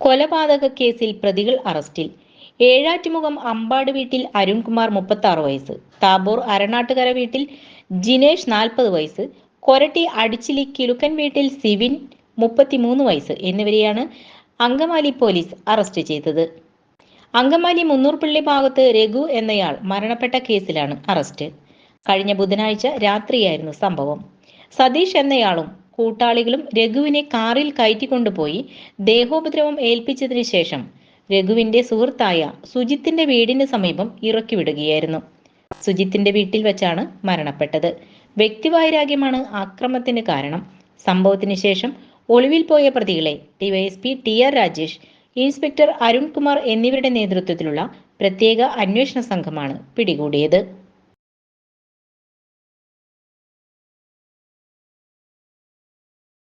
കൊലപാതക കേസിൽ പ്രതികൾ അറസ്റ്റിൽ. ഏഴാറ്റുമുഖം അമ്പാട് വീട്ടിൽ അരുൺകുമാർ മുപ്പത്തി ആറ് വയസ്സ്. താബോർ അരണാട്ടുകര വീട്ടിൽ ജിനേഷ് നാൽപ്പത് വയസ്സ്. കൊരട്ടി അടിച്ചിലി കിലുക്കൻ വീട്ടിൽ സിവിൻ മുപ്പത്തിമൂന്ന് വയസ്സ് എന്നിവരെയാണ് അങ്കമാലി പോലീസ് അറസ്റ്റ് ചെയ്തത്. അങ്കമാലി മുന്നൂർപ്പള്ളി ഭാഗത്ത് രഘു എന്നയാൾ മരണപ്പെട്ട കേസിലാണ് അറസ്റ്റ്. കഴിഞ്ഞ ബുധനാഴ്ച രാത്രിയായിരുന്നു സംഭവം. സതീഷ് എന്നയാളും കൂട്ടാളികളും രഘുവിനെ കാറിൽ കയറ്റി കൊണ്ടുപോയി ദേഹോപദ്രവം ഏൽപ്പിച്ചതിന് ശേഷം രഘുവിന്റെ സുഹൃത്തായ സുജിത്തിന്റെ വീടിന് സമീപം ഇറക്കി വിടുകയായിരുന്നു സുജിത്തിന്റെ വീട്ടിൽ വെച്ചാണ് മരണപ്പെട്ടത്. വ്യക്തിവൈരാഗ്യമാണ് ആക്രമത്തിന് കാരണം. സംഭവത്തിന് ശേഷം ഒളിവിൽ പോയ പ്രതികളെ DYSP T R Rajesh inspector Arunkumar എന്നിവരുടെ നേതൃത്വത്തിലുള്ള പ്രത്യേക അന്വേഷണ സംഘമാണ് പിടികൂടിയത്.